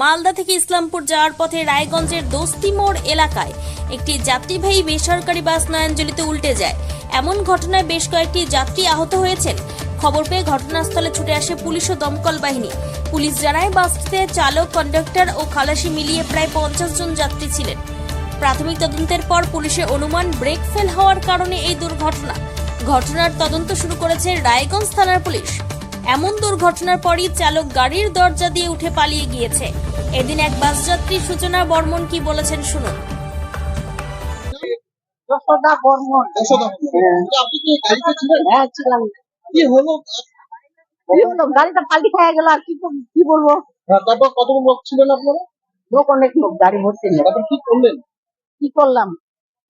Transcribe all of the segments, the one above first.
মালদা থেকে ইসলামপুর যাওয়ার পথে রায়গঞ্জের দোস্তি মোড় এলাকায় একটি যাত্রীবাহী বেসরকারি বাস নয়নজলিতে উল্টে যায়। এমন ঘটনায় বেশ কয়েকটি যাত্রী আহত হয়েছেন। খবর পেয়ে ঘটনাস্থলে ছুটে আসে পুলিশ ও দমকল বাহিনী। পুলিশ জানায়, বাসটিতে চালক, কন্ডাক্টর ও খালাসি মিলিয়ে প্রায় পঞ্চাশ জন যাত্রী ছিলেন। প্রাথমিক তদন্তের পর পুলিশের অনুমান ব্রেক ফেল হওয়ার কারণে এই দুর্ঘটনা। ঘটনার তদন্ত শুরু করেছে রায়গঞ্জ থানার পুলিশ। এমন দুর্ঘটনার পরই চালক গাড়ির দরজা দিয়ে উঠে পালিয়ে গিয়েছে। এদিন এক বাস যাত্রী সূচনা বর্মন কি বলেছেন শুনুন। যশোদা বর্মন। যশোদা আপনি কি গাড়িতে ছিলেন? হ্যাঁ ছিলাম। কি হলো? কি হলো গাড়িটা পাল্টি খেয়ে গেল আর কি কি বলব? হ্যাঁ, তারপর কতজন লোক ছিলেন আপনারা? লোক অনেক লোক গাড়ি ভর্তি নেই তারপর কি করলেন? কি করলাম?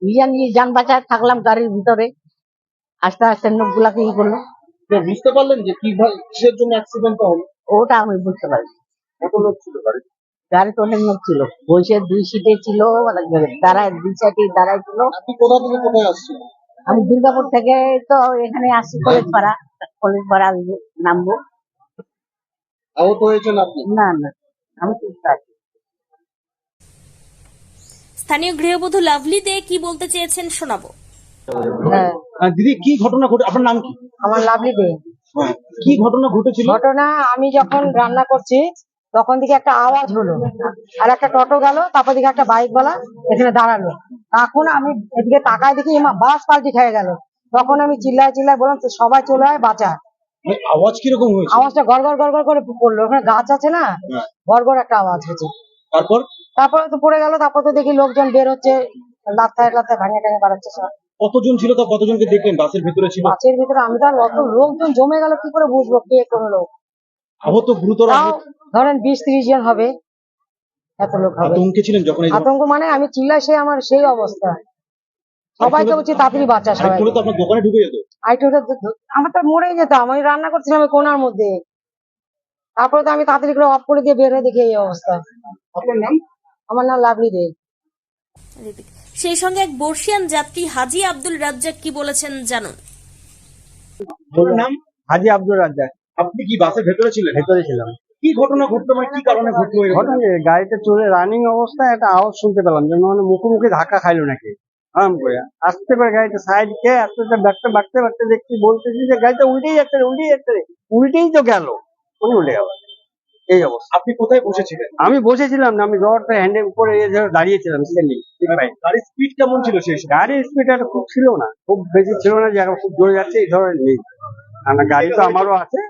নিজে নিজে যান বাঁচায় থাকলাম গাড়ির ভিতরে। আস্তে আস্তে লোকগুলাকে ই করল। বুঝতে পারলেন যে কীভাবে কিসের জন্য অ্যাক্সিডেন্টটা হলো? ওটা আমি বুঝতে পারি কত লোক ছিল গাড়ি অনেক লোক ছিল। বসে দুই সিটে ছিল দাঁড়ায় দুই সাইডে দাঁড়ায় ছিল। কোথা থেকে কোথায় আসছেন? আমি দুর্গাপুর থেকে তো এখানে আসছি কলেজ পাড়া। কলেজ পাড়া নামবো। আহত হয়েছেন আপনি? না না আমি সুস্থ আছি স্থানীয় গৃহবধূ লাভলি দে কি বলতে চেয়েছেন শোনাবো। হ্যাঁ। হ্যাঁ, দিদি কি ঘটনা ঘটে আপনার নাম কি? আমার লাভলি দে কি ঘটনা ঘটেছিল? ঘটনা আমি যখন রান্না করছি তখন দিকে একটা আওয়াজ হলো আর একটা টোটো গেল তারপর দিকে একটা বাইক বলা এখানে দাঁড়াল। তখন আমি এদিকে তাকায় দেখি এমা বাস পাল্টি খেয়ে গেল। তখন আমি চিল্লায় চিল্লায় বললাম সবাই চলে আয় বাঁচা। মানে আওয়াজ কীরকম হয়েছে? আওয়াজটা গড় গড় গড় করে পড়ল। ওখানে গাছ আছে না হ্যাঁ। গড় গড় একটা আওয়াজ হয়েছে। তারপর? তারপরে তো পড়ে গেল তারপর তো দেখি লোকজন বের হচ্ছে লাত্তায় লাত্তায় ভাঙে টাঙে বাড়াচ্ছে সব। কতজন ছিল তা কতজনকে দেখলেন? বাসের ভিতরে ছিল? বাসের ভিতরে আমি তো আর অত লোকজন জমে গেল কি করে বুঝব কে কোন লোক? আহত গুরুতর ধরেন বিশ ত্রিশ জন হবে এত লোক হবে। আতঙ্কে ছিলেন যখন আতঙ্ক মানে আমি চিল্লাই সে আমার সেই অবস্থা। সবাইকে বলছি তাড়াতাড়ি বাচ্চা সবাই আপনার দোকানে ঢুকে যেত। আইটোটা আমার তো মরেই যেতাম আমি রান্না করছিলাম কোনার মধ্যে। তারপরে তো আমি তাড়াতাড়ি করে অফ করে দিয়ে বের হয়ে দেখি এই অবস্থা। আপনার নাম? আমার নাম লাভলি দে। সেই সঙ্গে এক বর্ষিয়ান যাত্রী হাজি আব্দুল রাজ্জাক কি বলেছেন জানুন। নাম? হাজি আব্দুল রাজ্জাক। আপনি কি বাসের ভেতরে ছিলেন? ভেতরে ছিলাম। কি ঘটনা ঘটলো? মানে কি কারণে ঘটলো ঘটনা গাড়িতে চলে রানিং অবস্থায় একটা আওয়াজ শুনতে পেলাম যে মানে মুখোমুখি ধাক্কা খাইলো নাকি। আরাম করে। আসতে পারে গাড়িটা সাইড কে আস্তে আস্তে বাড়তে বাড়তে বাড়তে দেখছি বলতেছি যে গাড়িটা উল্টেই যাচ্ছে রে উল্টেই যাচ্ছে রে। উল্টেই তো গেল। উনি উল্টে গেল। এই অবস্থা। আপনি কোথায় বসেছিলেন? আমি বসেছিলাম না আমি রডটা হ্যান্ডের উপরে দাঁড়িয়েছিলাম স্ট্যান্ডিং গাড়ির স্পিড কেমন ছিল সেই গাড়ির স্পিড একটা খুব ছিল না। খুব বেশি ছিল না যে খুব জোরে যাচ্ছে এই ধরনের নেই। গাড়ি তো আমারও আছে।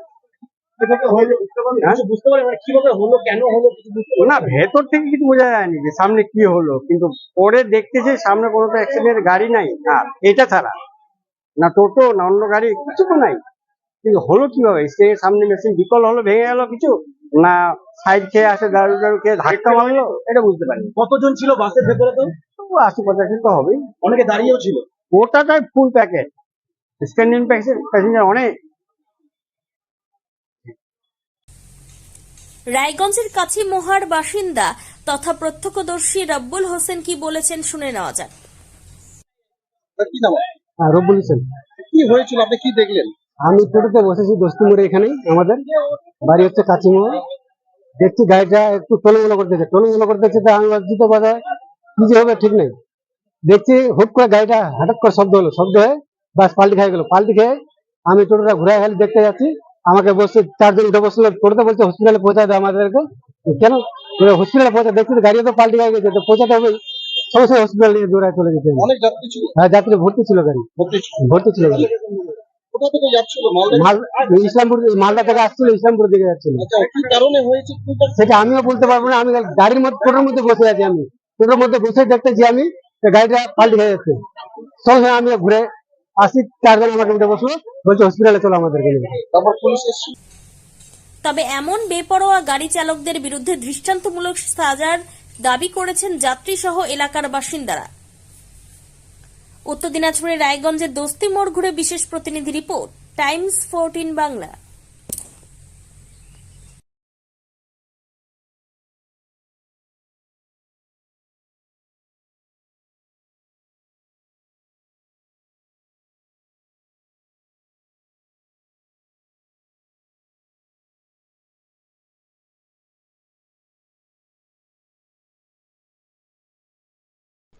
না ভেতর থেকে কিছু বোঝা যায়নি যে সামনে কি হলো কিন্তু পরে দেখতেছে সামনে কোনো তো অ্যাক্সিডেন্ট গাড়ি নাই। আর এটা ছাড়া। না টোটো না অন্য গাড়ি কিছু তো নাই। কিন্তু হলো কীভাবে? সে সামনে মেশিন বিকল হলো ভেঙে গেল কিছু? না সাইড খেয়ে আসে দাঁড়ু দাঁড়ু খেয়ে ধাক্কা মারলো? এটা বুঝতে পারি কতজন ছিল বাসের ভেতরে তো? আশি পঁচাশি তো হবেই। অনেকে দাঁড়িয়েও ছিল। ওটাটাই ফুল প্যাকেট স্ট্যান্ডিং প্যাসেঞ্জার অনেক। রায়গঞ্জের কাছে মোহার বাসিন্দা তথা প্রত্যক্ষদর্শী রব্বুল হোসেন কি বলেছেন শুনে নেওয়া যাক। কি রব্বুল হোসেন। কি হয়েছিল? আপনি কি দেখলেন? আমি টোটোতে বসেছি দোস্তি মোড়ে এখানে আমাদের। বাড়ি হচ্ছে কাচিমোড়। দেখছি গাড়িটা একটু টলমলো করতেছে। টলমলো করতেছে তো আমি লজ্জিত বাজায় কি যে হবে ঠিক নেই। দেখছি হুট করে গাড়িটা হঠাৎ করে শব্দ হলো। শব্দ হয়ে বাস পাল্টি খেয়ে গেলো। পাল্টি খেয়ে আমি টোটোটা ঘুরে খালি দেখতে যাচ্ছি। আমাকে বসে চারজন উঠে বসল টোটোতে বলছে হসপিটালে দেয় আমাদেরকে। কেন? হসপিটালে পৌঁছা দেখছি তো গাড়িও তো পাল্টি হয়ে গেছে তো পৌঁছাতে হবে। সঙ্গে হসপিটালে নিয়ে দৌড়ায় চলে। অনেক যাত্রী ছিল। হ্যাঁ যাত্রী ভর্তি ছিল গাড়ি। ভর্তি ছিল। গাড়ি। ইসলামপুর মালদা থেকে আসছিল ইসলামপুর দিকে যাচ্ছিল। আচ্ছা? সেটা আমিও বলতে পারব না আমি গাড়ির মধ্যে টোটোর মধ্যে বসে আছি আমি। টোটোর মধ্যে বসে দেখতেছি আমি গাড়িটা পাল্টি হয়ে যাচ্ছে। সঙ্গে আমি ঘুরে আসি চারজন আমাকে উঠে বসল। বলছে হসপিটালে চলো আমাদেরকে নিয়ে। তারপর পুলিশ এসেছিল তবে এমন বেপরোয়া গাড়ি চালকদের বিরুদ্ধে দৃষ্টান্তমূলক সাজার দাবি করেছেন যাত্রী সহ এলাকার বাসিন্দারা। উত্তর দিনাজপুরের রায়গঞ্জের দোস্তি মোড় ঘুরে বিশেষ প্রতিনিধি রিপোর্ট টাইমস ফোরটিন বাংলা।